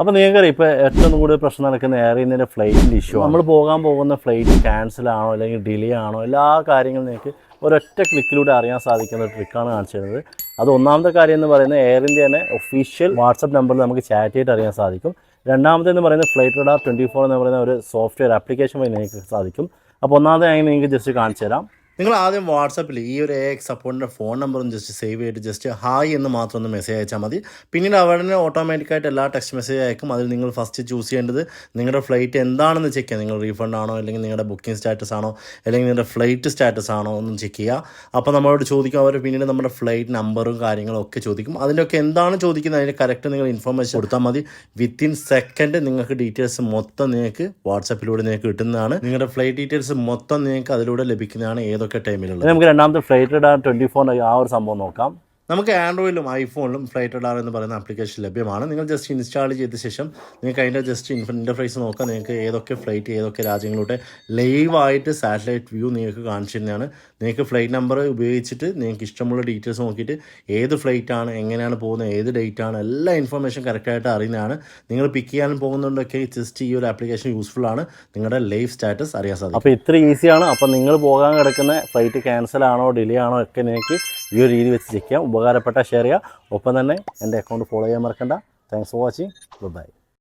അപ്പോൾ നിങ്ങൾക്കറിയാം ഇപ്പോൾ ഏറ്റവും കൂടുതൽ പ്രശ്നം നടക്കുന്ന എയർ ഇന്ത്യന്റെ ഫ്ലൈറ്റിന്റെ ഇഷ്യൂ നമ്മൾ പോകാൻ പോകുന്ന ഫ്ലൈറ്റ് ക്യാൻസൽ ആണോ അല്ലെങ്കിൽ ഡിലേ ആണോ എല്ലാ കാര്യങ്ങളും നിങ്ങൾക്ക് ഒരൊറ്റ ക്ലിക്കിലൂടെ അറിയാൻ സാധിക്കുന്ന ഒരു ട്രിക്കാണ് കാണിച്ചു തരുന്നത്. അത് ഒന്നാമത്തെ കാര്യം എന്ന് പറയുന്നത് എയർ ഇന്ത്യനെ ഒഫീഷ്യൽ വാട്സപ്പ് നമ്പറിൽ നമുക്ക് ചാറ്റ് ചെയ്തിട്ട് അറിയാൻ സാധിക്കും. രണ്ടാമത്തെ എന്ന് പറയുന്നത് ഫ്ലൈറ്റ് റഡാർ ട്വന്റി ഫോർ എന്ന് പറയുന്ന ഒരു സോഫ്റ്റ്വെയർ ആപ്ലിക്കേഷൻ വഴി നിങ്ങൾക്ക് സാധിക്കും. അപ്പോൾ ഒന്നാമത്തെ ഞാൻ നിങ്ങൾക്ക് ജസ്റ്റ് കാണിച്ചു തരാം. നിങ്ങൾ ആദ്യം വാട്സപ്പിൽ ഈ ഒരു എക്സ് സപ്പോർട്ടിന്റെ ഫോൺ നമ്പറും ജസ്റ്റ് സേവ് ചെയ്തിട്ട് ജസ്റ്റ് ഹായ് എന്ന് മാത്രം ഒന്ന് മെസ്സേജ് അയച്ചാൽ മതി. പിന്നീട് അവിടെ ഓട്ടോമാറ്റിക്കായിട്ട് എല്ലാ ടെക്സ്റ്റ് മെസ്സേജ് അയക്കും. അതിൽ നിങ്ങൾ ഫസ്റ്റ് ചൂസ് ചെയ്യേണ്ടത് നിങ്ങളുടെ ഫ്ലൈറ്റ് എന്താണെന്ന് ചെക്ക് ചെയ്യുക. നിങ്ങൾ റീഫണ്ട് ആണോ അല്ലെങ്കിൽ നിങ്ങളുടെ ബുക്കിംഗ് സ്റ്റാറ്റസ് ആണോ അല്ലെങ്കിൽ നിങ്ങളുടെ ഫ്ലൈറ്റ് സ്റ്റാറ്റസ് ആണോ എന്ന് ചെക്ക് ചെയ്യുക. അപ്പോൾ നമ്മളോട് ചോദിക്കും അവർ പിന്നീട് നമ്മുടെ ഫ്ലൈറ്റ് നമ്പറും കാര്യങ്ങളും ഒക്കെ ചോദിക്കും. അതിന്റെയൊക്കെ എന്താണ് ചോദിക്കുന്നത്? അതിന്റെ കറക്റ്റ് നിങ്ങൾ ഇൻഫർമേഷൻ കൊടുത്താൽ മതി. വിത്തിൻ സെക്കൻഡ് നിങ്ങൾക്ക് ഡീറ്റെയിൽസ് മൊത്തം നിങ്ങൾക്ക് വാട്സപ്പിലൂടെ നിങ്ങൾക്ക് കിട്ടുന്നതാണ്. നിങ്ങളുടെ ഫ്ലൈറ്റ് ഡീറ്റെയിൽസ് മൊത്തം നിങ്ങൾക്ക് അതിലൂടെ ലഭിക്കുന്നതാണ്. ഏതൊക്കെ ടൈമിലുള്ളത് നമുക്ക് രണ്ടാമത്തെ ഫ്ലൈറ്റ് ഇടാൻ ട്വന്റി ഫോർ ആ ഒരു സംഭവം നോക്കാം. നമുക്ക് ആൻഡ്രോയിഡിലും ഐഫോണിലും ഫ്ലൈറ്റ് റഡാർ എന്ന് പറയുന്ന ആപ്ലിക്കേഷൻ ലഭ്യമാണ്. നിങ്ങൾ ജസ്റ്റ് ഇൻസ്റ്റാൾ ചെയ്ത ശേഷം നിങ്ങൾക്ക് അതിന്റെ ജസ്റ്റ് ഇന്റർഫേസ് നോക്കാം. നിങ്ങൾക്ക് ഏതൊക്കെ ഫ്ലൈറ്റ് ഏതൊക്കെ രാജ്യങ്ങളിലൂടെ ലൈവായിട്ട് സാറ്റലൈറ്റ് വ്യൂ നിങ്ങൾക്ക് കാണിച്ചു തന്നെയാണ് നിങ്ങൾക്ക് ഫ്ലൈറ്റ് നമ്പർ ഉപയോഗിച്ചിട്ട് നിങ്ങൾക്ക് ഇഷ്ടമുള്ള ഡീറ്റെയിൽസ് നോക്കിയിട്ട് ഏത് ഫ്ലൈറ്റ് ആണ് എങ്ങനെയാണ് പോകുന്നത് ഏത് ഡേറ്റ് ആണ് എല്ലാ ഇൻഫർമേഷൻ കറക്റ്റായിട്ട് അറിയുന്നതാണ്. നിങ്ങൾ പിക്ക് ചെയ്യാൻ പോകുന്നുണ്ടൊക്കെ ജസ്റ്റ് ഈ ഒരു ആപ്ലിക്കേഷൻ യൂസ്ഫുൾ ആണ്. നിങ്ങളുടെ ലൈഫ് സ്റ്റാറ്റസ് അറിയാൻ സാധിക്കും. അപ്പോൾ ഇത്ര ഈസിയാണ് അപ്പോൾ നിങ്ങൾ പോകാൻ കിടക്കുന്ന ഫ്ലൈറ്റ് ക്യാൻസൽ ആണോ ഡിലേ ആണോ ഒക്കെ നിങ്ങൾക്ക് ഈ ഒരു രീതി വെച്ച് ചെക്ക് ചെയ്യാം. ഉപകാരപ്പെട്ട ഷെയർ ചെയ്യുക. ഒപ്പം തന്നെ എന്റെ അക്കൗണ്ട് ഫോളോ ചെയ്യാൻ മറക്കണ്ട. Thanks for watching good bye